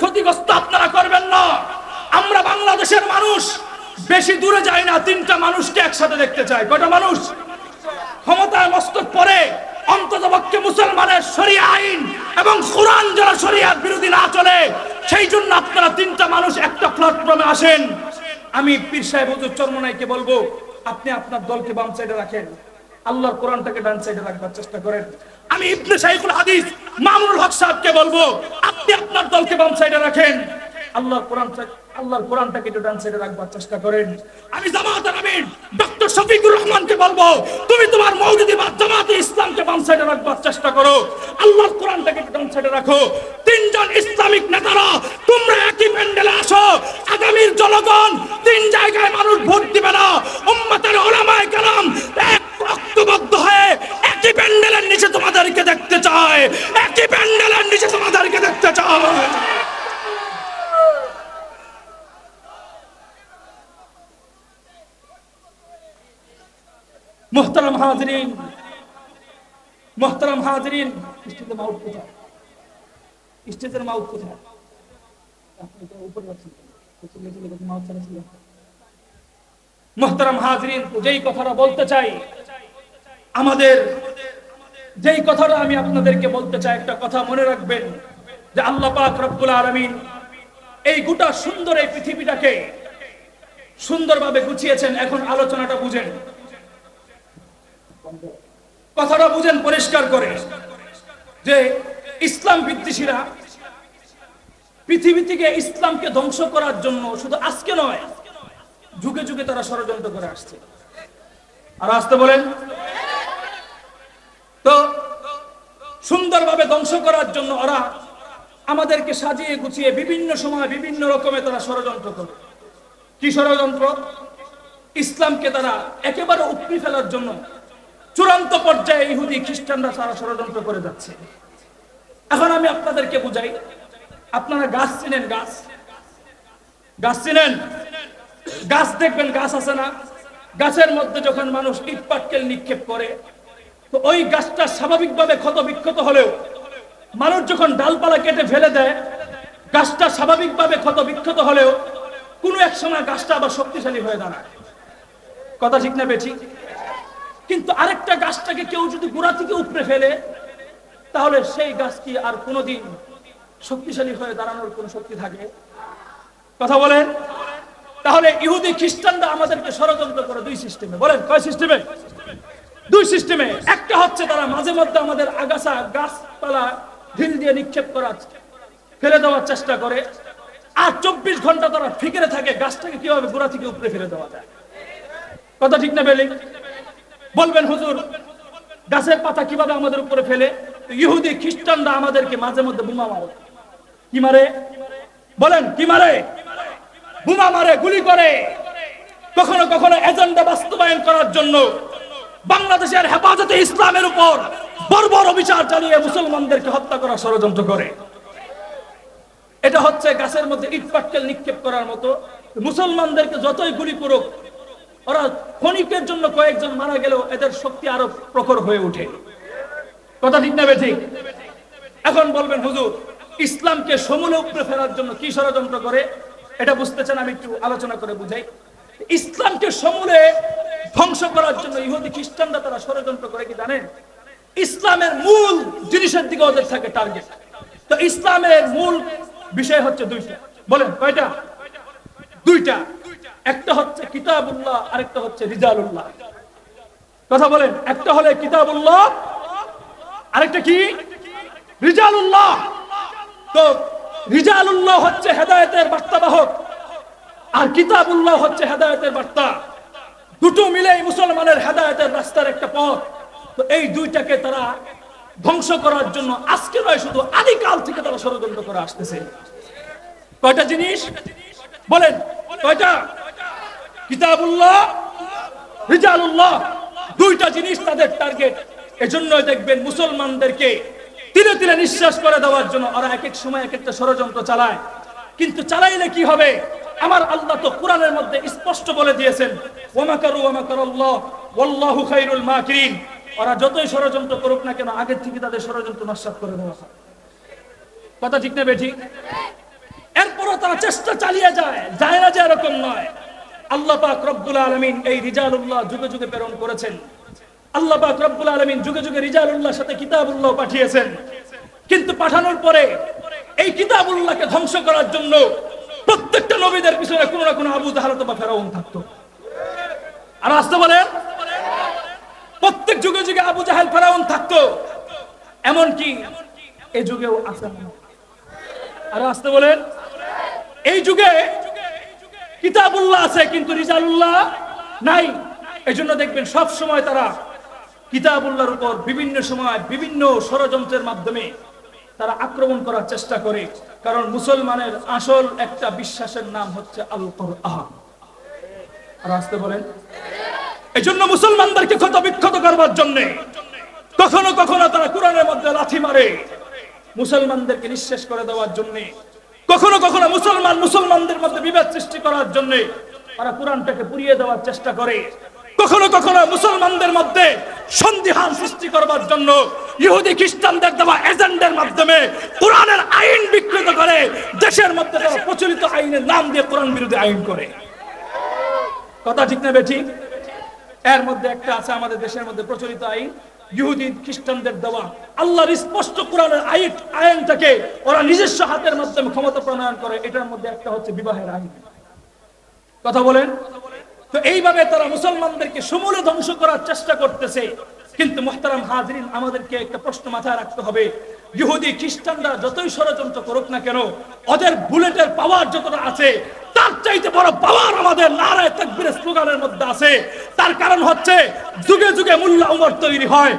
ক্ষতিগ্রস্ত আপনারা করবেন না। আমরা বাংলাদেশের মানুষ, বেশি দূরে যাই না, তিনটা মানুষকে একসাথে দেখতে চাই। কয়টা মানুষ? ক্ষমতায় মস্তক পরে অন্ততপক্ষে মুসলমানের আইন এবং কোরআন যারা বিরোধী না চলে, সেই জন্য আপনারা তিনটা মানুষ একটা প্ল্যাটফর্মে আসেন। আমি পীর সাহেব হুজুর চরমনাইকে বলব, আপনি আপনার দলকে বাম সাইডে রাখেন। আল্লাহর কোরআনটাকে ডান সাইডে রাখবার চেষ্টা করেন। আমি ইবনে শাইখুল হাদিস মামুনুল হক সাহেবকে বলব আপনি আপনার দলকে বাম সাইডে রাখেন। আল্লাহর কোরআন আল্লাহর কোরআনটাকে একটু ডান সাইডে রাখবার চেষ্টা করেন। আমি জামাতের আমিন, ডক্টর শফিকুর রহমানকে বলব, তুমি তোমার মৌলুদি বা জামাতে ইসলামকে বাম সাইডে রাখবার চেষ্টা করো। আল্লাহর কোরআনটাকে একটু ডান সাইডে রাখো। তিনজন ইসলামিক নেতারা, তোমরা একই প্যান্ডেলে আসো। আগামীর জনগণ তিন জায়গায় মানুষ ভোট দিবে না উম্মতের ওলামায়ে কেরাম এক ঐক্যবদ্ধ হয়ে একই প্যান্ডেলের নিচে তোমাদেরকে দেখতে চায় একই প্যান্ডেলের নিচে তোমাদেরকে দেখতে চায় মোহতারাম হাজরিন হাজরিন। স্টেজের মাউথ কোথায়? স্টেজের মাউথ কোথায়? হাজরিন, যেই কথাটা বলতে চাই, আমাদের যেই কথাটা আমি আপনাদেরকে বলতে চাই, একটা কথা মনে রাখবেন যে আল্লাহ পাক রব্বুল আলামিন এই গোটা সুন্দর এই পৃথিবীটাকে সুন্দরভাবে গুছিয়েছেন। এখন আলোচনাটা বুঝেন। কথাটা বুঝেন পরিষ্কার করে যে ইসলাম বিদ্বেষীরা পৃথিবী থেকে ইসলামকে ধ্বংস করার জন্য শুধু আজকে নয়, যুগে যুগে তারা ষড়যন্ত্র করে আসছে। আর আসতে বলেন, তো সুন্দরভাবে ধ্বংস করার জন্য ওরা আমাদেরকে সাজিয়ে গুছিয়ে বিভিন্ন সময় বিভিন্ন রকমের তারা ষড়যন্ত্র করে। কি ষড়যন্ত্র? ইসলামকে তারা একেবারে উপড়ি ফেলার জন্য চূড়ান্ত পর্যায়ে ইহুদি খ্রিস্টানরা সারা ষড়যন্ত্র করে যাচ্ছে। এখন আমি আপনাদেরকে বুঝাই, আপনারা গাছ চিনেন, গাছ? গাছ চিনেন? গাছ দেখবেন, গাছ আছে না? গাছের মধ্যে যখন মানুষ ইট পাটকেল নিক্ষেপ করে, তো ওই গাছটা স্বাভাবিকভাবে ক্ষত বিক্ষত হলেও মানুষ যখন ডালপালা কেটে ফেলে দেয়, গাছটা স্বাভাবিকভাবে ক্ষত বিক্ষত হলেও কোনো এক সময় গাছটা আবার শক্তিশালী হয়ে দাঁড়ায়। কথা ঠিক না বেঠিক কিন্তু আরেকটা গাছটাকে কেউ যদি গোড়া থেকে উপড়ে ফেলে, তাহলে সেই গাছ কি আর কোনোদিন শক্তিশালী হয়ে দাঁড়ানোর কোনো শক্তি থাকে? কথা বলেন? তাহলে ইহুদি খ্রিস্টানরা আমাদেরকে ষড়যন্ত্র করে দুই সিস্টেমে। বলেন, কয় সিস্টেমে? দুই সিস্টেমে। একটা হচ্ছে তারা মাঝে মধ্যে আমাদের আগাছা, গাছপালা, ঢিল দিয়ে নিক্ষেপ করার ফেলে দেওয়ার চেষ্টা করে। আর চব্বিশ ঘণ্টা তারা ফিকেরে থাকে, গাছটাকে কীভাবে গোড়া থেকে উপরে ফেলে দেওয়া যায়? কথা ঠিক না বেলি বলবেন, হুজুর, গাছের পাতা কীভাবে আমাদের উপরে ফেলে? ইহুদি, খ্রিস্টানরা আমাদেরকে মাঝে মধ্যে বোমা মারে। কি মারে? বলেন, কি মারে? বোমা মারে, গুলি করে। কখনো কখনো এজেন্ডা বাস্তবায়ন করার জন্য বাংলাদেশের হেফাজতে ইসলামের উপর বর্বর অবিচার চালিয়ে মুসলমানদেরকে হত্যা করার ষড়যন্ত্র করে। এটা হচ্ছে গাছের মধ্যে ইট পাটকেল নিক্ষেপ করার মতো। মুসলমানদেরকে যতই গুলি করুক ওরা ক্ষণিকের জন্য কয়েকজন মারা গেলেও এদের শক্তি আরও প্রখর হয়ে ওঠে। কথা ঠিক না ঠিক? এখন বলবেন, হুজুর, ইসলামকে সমূলে উপরে ফেরার জন্য কি ষড়যন্ত্র করে? এটা বুঝতে চান, আমি একটু আলোচনা করে বুঝাই। ইসলামকে সমূলে ধ্বংস করার জন্য ইহুদি খ্রিস্টানরা তারা ষড়যন্ত্র করে কি জানেন? ইসলামের মূল জিনিসের দিকে ওদের থাকে টার্গেট। তো ইসলামের মূল বিষয় হচ্ছে দুইটা। বলেন, কয়টা? দুইটা। কিতাবুল্লাহ, আরেকটা হচ্ছে রিজালুল্লাহ। কথা বলেন, একটা হলে কিতাবুল্লাহ, আরেকটা কি? রিজালুল্লাহ। তো রিজালুল্লাহ হচ্ছে হেদায়েতের বার্তাবাহক, আর কিতাবুল্লাহ হচ্ছে হেদায়েতের বার্তা। দুটো মিলেই মুসলমানের হেদায়েতের রাস্তার একটা পথ। তো এই দুইটাকে তারা ধ্বংস করার জন্য আজকে নয়, শুধু আদিকাল থেকে তারা ষড়যন্ত্র করে আসতেছে। কয়টা জিনিস? বলেন, কয়টা? দুইটা জিনিস তাদের টার্গেট এজন্যই দেখবেন মুসলমানদেরকে তিলে তিলে নিঃশ্বাস করে দেওয়ার জন্য ওরা এক এক সময় এক একটা ষড়যন্ত্র চালায়। কিন্তু চালাইলে কি হবে? আমার আল্লাহ তো কোরআনের মধ্যে স্পষ্ট বলে দিয়েছেন ওয়ামাকারু ওয়ামাকারাল্লাহ ওয়াল্লাহু খাইরুল মাকিরিন। ওরা যতই ষড়যন্ত্র করুক না কেন, আগের থেকে তাদের ষড়যন্ত্র নস্বাত করে দেওয়া কথা ঠিক না বেঠিক? চেষ্টা চালিয়ে যায় যায় না যে এরকম নয়। আল্লাহ পাক রব্বুল আলমিন এই রিজালুল্লাহ যুগে যুগে প্রেরণ করেছেন। আল্লাহ পাক রব্বুল আলমিন যুগে যুগে রিজালুল্লাহর সাথে কিতাবুল্লাহ পাঠিয়েছেন। কিন্তু পাঠানোর পরে এই কিতাবুল্লাহকে ধ্বংস করার জন্য প্রত্যেকটা নবীদের পিছনে কোনো না কোনো আবু জাহালত বা ফেরাউন থাকতো। আর আসতে বলেন, প্রত্যেক যুগে যুগে আবু জাহেল, ফেরাউন থাকতো। এমনকি এই যুগেও আছে। আর আসতে বলেন, এই যুগে কিতাবুল্লাহ আছে, কিন্তু রিজালুল্লাহ নাই। এই জন্য দেখবেন সব সময় তারা কিতাবুল্লাহর উপর বিভিন্ন সময় বিভিন্ন ষড়যন্ত্রের মাধ্যমে তারা আক্রমণ করার চেষ্টা করে। কারণ মুসলমানের আসল একটা বিশ্বাসের নাম হচ্ছে আল কোরআন আর আসতে বলেন। এই জন্য মুসলমানদেরকে ক্ষত বিক্ষত করবার জন্যে কখনো কখনো তারা কোরআনের মধ্যে লাথি মারে। মুসলমানদেরকে নিঃশেষ করে দেওয়ার জন্যে কখনো কখনো মুসলমান মুসলমানদের মধ্যে বিভেদ সৃষ্টি করার জন্য তারা কোরআনটাকে পুড়িয়ে দেওয়ার চেষ্টা করে। কখনো কখনো মুসলমানদের মধ্যে সন্দিহান সৃষ্টি করবার জন্য ইহুদি খ্রিস্টানদের দেওয়া এজেন্ডের মাধ্যমে কোরআনের আইন বিকৃত করে দেশের মধ্যে তারা প্রচলিত আইনের নাম দিয়ে কোরআন বিরোধী আইন করে। কথা ঠিক না বেঠিক? এর মধ্যে একটা আছে আমাদের দেশের মধ্যে প্রচলিত আইন। ইহুদি খ্রিস্টানদের দেওয়া আল্লাহর স্পষ্ট কোরআনের আইন আইনটাকে ওরা নিজস্ব হাতের মাধ্যমে ক্ষমতা প্রণয়ন করে, এটার মধ্যে একটা হচ্ছে বিবাহের আইন। কথা বলেন? তো এইভাবে তারা মুসলমানদেরকে সমূলে ধ্বংস করার চেষ্টা করতেছে। কিন্তু মোহতারাম হাজরিন, আমাদেরকে একটা প্রশ্ন মাথায় রাখতে হবে। ইহুদি খ্রিস্টানরা যতই ষড়যন্ত্র করুক না কেন, ওদের বুলেটের পাওয়ার যতটা আছে তার চাইতে বড় পাওয়ার আমাদের নারায় তাকবীরের স্লোগানের মধ্যে আছে। তার কারণ হচ্ছে, যুগে যুগে মুল্লা উমর তৈরি হয়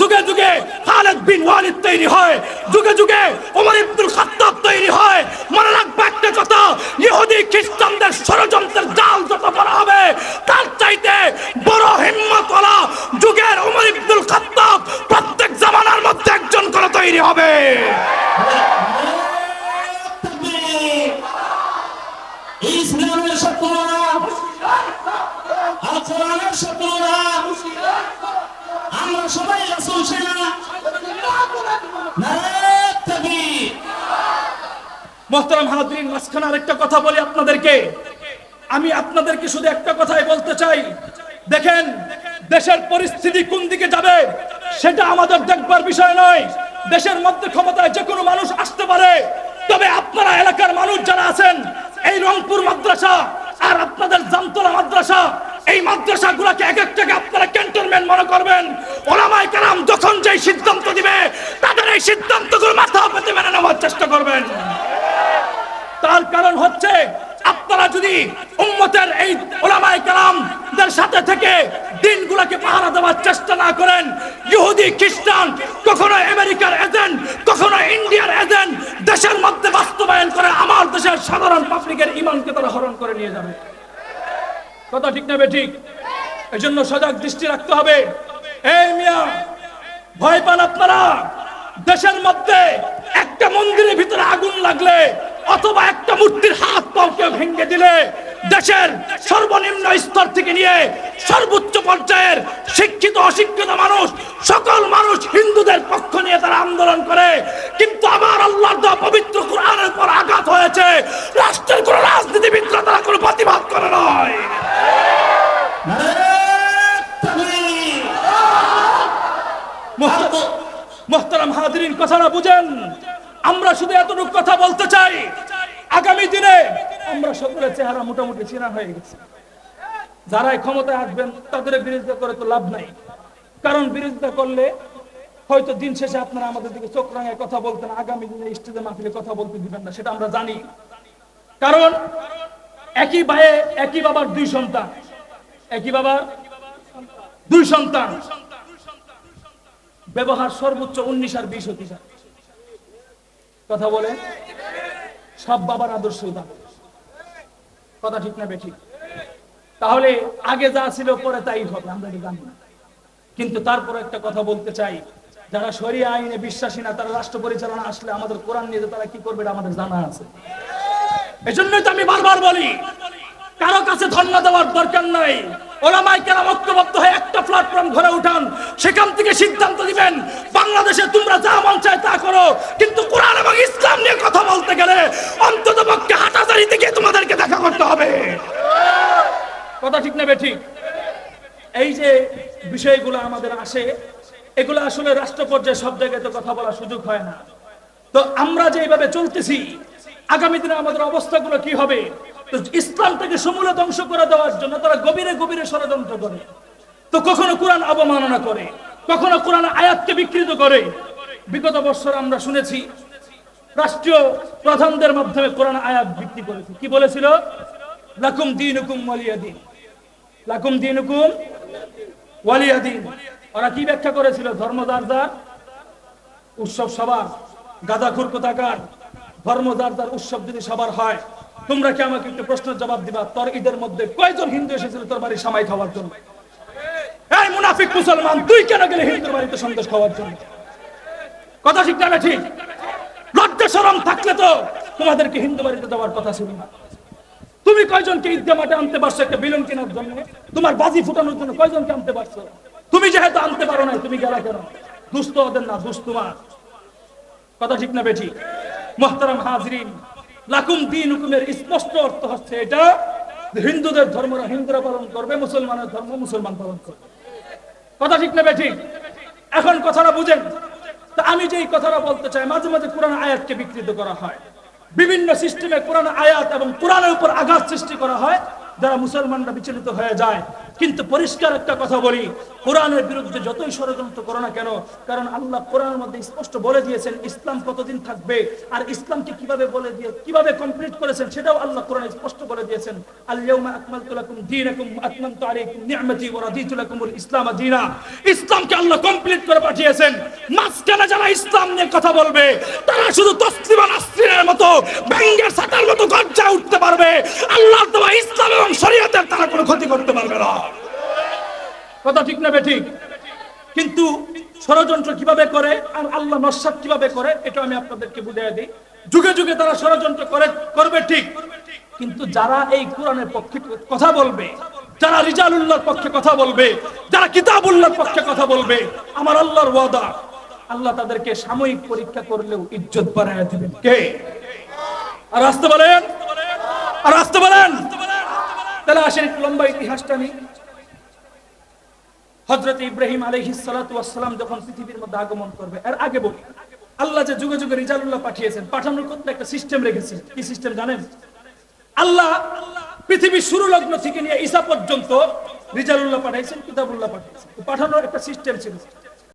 যুগে যুগে খালেদ বিন ওয়ালিদ তৈরি হয়, যুগে যুগে ওমর ইবনুল খাত্তাব তৈরি হয়। মনে রাখবে একটা কথা, ইহুদি, খ্রিস্টানদের ষড়যন্ত্রের জাল যত বড় হবে, তার চাইতে বড় হিম্মত ওলা যুগের ওমর ইবনুল খাত্তাব প্রত্যেক জামানার মধ্যে একজন করে তৈরি হবে। আমি আপনাদেরকে শুধু একটা কথাই বলতে চাই। দেখেন, দেশের পরিস্থিতি কোন দিকে যাবে সেটা আমাদের দেখবার বিষয় নয়। দেশের মধ্যে ক্ষমতায় যে কোনো মানুষ আসতে পারে। তবে আপনারা এলাকার মানুষ যারা আছেন, এই রংপুর মাদ্রাসা আর আপনাদের জামতলা মাদ্রাসা, এই মাদ্রাসা গুলাকে এক একটাকে আপনারা ক্যান্টনমেন্ট মনে করবেন। ওলামাই কালাম যখন যেই সিদ্ধান্ত দিবে, তাদের এই সিদ্ধান্তগুলো মাথা পেতে মেনে নেওয়ার চেষ্টা করবেন। তার কারণ হচ্ছে, আপনারা যদি উম্মতের এই ওলামায়ে কেরামদের সাথে থেকে দিনগুলোকে পাহারা দেওয়ার চেষ্টা না করেন, ইহুদি, খ্রিস্টান, কখনো আমেরিকার এজেন্ট, কখনো ইন্ডিয়ার এজেন্ট দেশের মধ্যে বাস্তবায়ন করে আমার দেশের সাধারণ পাবলিকের ইমানকে তারা হরণ করে নিয়ে যাবে। কথা ঠিক নেবে ঠিক? এই জন্য সজাগ দৃষ্টি রাখতে হবে। এই মিয়া, ভয় পান আপনারা? দেশের মধ্যে একটা মন্দিরের ভিতরে আগুন লাগলে অথবা একটা মূর্তির হাত পাওকে ভেঙে দিলে দেশের সর্বনিম্ন স্তর থেকে নিয়ে সর্বোচ্চ পর্যায়ের শিক্ষিত, অশিক্ষিত মানুষ, সকল মানুষ হিন্দুদের পক্ষ নিয়ে তারা আন্দোলন করে। কিন্তু আমার আল্লাহর পবিত্র কোরআনের পর আঘাত হয়েছে। রাষ্ট্রের কোন রাজনীতিবিদরা তারা কোনো প্রতিবাদ করে নয় মোহতারাম- মোহতারাম হাজরিন, কথাটা বুঝেন? আমরা শুধু এতটুকু কথা বলতে চাই। আগামী দিনে আমরা সকলের চেহারা মোটামুটি চেনা হয়ে গেছে। যারাই ক্ষমতায় আসবেন তাদের বিরোধিতা করে তো লাভ নাই। কারণ বিরোধিতা করলে হয়তো দিন শেষে আপনারা আমাদের দিকে চোখ রাঙায় কথা বলতেন, আগামী দিনে স্টেজে মাহফিলে কথা বলতে দিবেন না, সেটা আমরা জানি। কারণ একই ভাইয়ে একই বাবার দুই সন্তান। একই বাবার দুই সন্তান। ব্যবহার সর্বোচ্চ উনিশ আর বিশ হতে কথা বলে, সব বাবার আদর্শ কথা ঠিক না বেঠিক। তাহলে আগে যা ছিল পরে তাই হবে, আমরা তো জানি কিন্তু তারপর একটা কথা বলতে চাই, যারা শরিয়া আইনে বিশ্বাসী না, তারা রাষ্ট্র পরিচালনা আসলে আমাদের কোরআন নিয়ে তারা কি করবে আমাদের জানা আছে। এজন্যই তো আমি বারবার বলি, কারও কাছে ধন্যবাদ দেওয়ার দরকার নাই। ওলামাই কেরাম ঐক্যবদ্ধ হয়ে একটা প্ল্যাটফর্ম ঘরে উঠান। সেখান থেকে সিদ্ধান্ত দিবেন বাংলাদেশে তোমরা যা মন চায় তা করো। কিন্তু কোরআন এবং ইসলাম নিয়ে কথা বলতে গেলে অন্তত পক্ষে হাঁটা গিয়ে তোমাদেরকে দেখা করতে হবে। কথা ঠিক নেবে ঠিক? এই যে বিষয়গুলো আমাদের আসে, এগুলো আসলে রাষ্ট্র পর্যায়ে সব জায়গায় তো কথা বলার সুযোগ হয় না। তো আমরা যে এইভাবে চলতেছি, আগামী দিনে আমাদের অবস্থাগুলো কি হবে? সমূলে ধ্বংস করে দেওয়ার জন্য তারা গভীরে গভীরে ষড়যন্ত্র করে। তো কখনো কোরআন অবমাননা করে, কখনো কোরআন আয়াতকে বিকৃত করে। বিগত বছর আমরা শুনেছি, রাষ্ট্রীয় প্রধানদের মাধ্যমে কোরআন আয়াত বিক্রি করেছে। কি বলেছিল? লাকুম দিন হুকুম ওয়ালিয়া দিন। লাকুম দিন হুকুম ওয়ালিয়া দিন। ওরা কি ব্যাখ্যা করেছিল? ধর্মদারদার উৎসব সবার গাদাখুর কোথাকার ধর্মদারদার উৎসব যদি সবার হয় তোমরা কি আমাকে একটু প্রশ্নের জবাব দিবা? তোর ঈদের মধ্যে কয়জন হিন্দু এসেছিল তোর বাড়ি সামাই খাওয়ার জন্য? এই মুনাফিক মুসলমান, তুই কেন গেলে হিন্দুর বাড়িতে সন্দেশ খাওয়ার জন্য? কথা ঠিক না ঠিক? লজ্জা শরম থাকলে তো তোমাদেরকে হিন্দু বাড়িতে দেওয়ার কথা ছিল না। তুমি কয়জনকে ঈদগা মাঠে আনতে পারছ একটা বিলন কেনার জন্য? তোমার বাজি ফুটানোর জন্য কয়জনকে আনতে পারছ? তুমি যেহেতু আনতে পারো না তুমি গেলা কেন? দুস্থ ওদের না, দুস্থ তোমার কথা ঠিক না বেঠি? মোহতারাম হাজরিন লাকুম দিন হুকুমের স্পষ্ট অর্থ হচ্ছে এটা হিন্দুদের ধর্মরা হিন্দুরা পালন করবে, মুসলমানের ধর্ম মুসলমান পালন করবে। কথা ঠিক না বেঠি এখন কথাটা বুঝেন। তা আমি যে কথাটা বলতে চাই, মাঝে মাঝে কোরআন আয়াতকে বিকৃত করা হয়। বিভিন্ন সিস্টেমে কোরআন আয়াত এবং কোরআনের উপর আঘাত সৃষ্টি করা হয়, যারা মুসলমানরা বিচলিত হয়ে যায়। কিন্তু পরিষ্কার একটা কথা বলি কোরআনের বিরুদ্ধে যতই ষড়যন্ত্র করো না কেন, কারণ আল্লাহ কোরআনের মধ্যে স্পষ্ট বলে দিয়েছেন, ইসলাম কতদিন থাকবে আর ইসলামকে কীভাবে বলে দিয়ে, কীভাবে কমপ্লিট করেছেন সেটাও আল্লাহ কোরআনে স্পষ্ট বলে দিয়েছেন। ইসলাম ইসলামকে আল্লাহ কমপ্লিট করে পাঠিয়েছেন। মাঝখানে যারা ইসলাম নিয়ে কথা বলবে, তারা শুধু তসলিমা নাসরিনের মতো, ব্যাঙ্গের সাতার মতো গজ্জা উঠতে পারবে। আল্লাহ ইসলাম এবং শরীয়তের তারা কোনো ক্ষতি করতে পারবে না। কথা ঠিক না ঠিক কিন্তু ষড়যন্ত্র কীভাবে করে আর আল্লাহ নস্বাত কীভাবে করে, এটা আমি আপনাদেরকে বুঝিয়ে দিই। যুগে যুগে তারা ষড়যন্ত্র করে, করবে ঠিক। কিন্তু যারা এই কোরআনের পক্ষে কথা বলবে, যারা রিজালুল্লাহর পক্ষে কথা বলবে, যারা কিতাবুল্লাহর পক্ষে কথা বলবে, আমার আল্লাহর ওয়াদা, আল্লাহ তাদেরকে সাময়িক পরীক্ষা করলেও ইজ্জত বাড়ায় দিবেন। কে? আর আসতে বলেন? আর আসতে বলেন? তাহলে আসেন লম্বা ইতিহাসটা নিই। হজরত ইব্রাহিম আলহিসাম যখন পৃথিবীর মধ্যে আগমন করবে, এর আগে বলি, আল্লাহ যে যুগে যুগে রিজালুল্লাহ পাঠিয়েছেন, পাঠানোর কত একটা সিস্টেম রেখেছেন? কি সিস্টেম জানেন? আল্লাহ পৃথিবীর শুরু লগ্ন থেকে নিয়ে ঈসা পর্যন্ত রিজালুল্লাহ পাঠাইছেন, কিতাবুল্লাহ পাঠিয়েছেন পাঠানোর একটা সিস্টেম ছিল।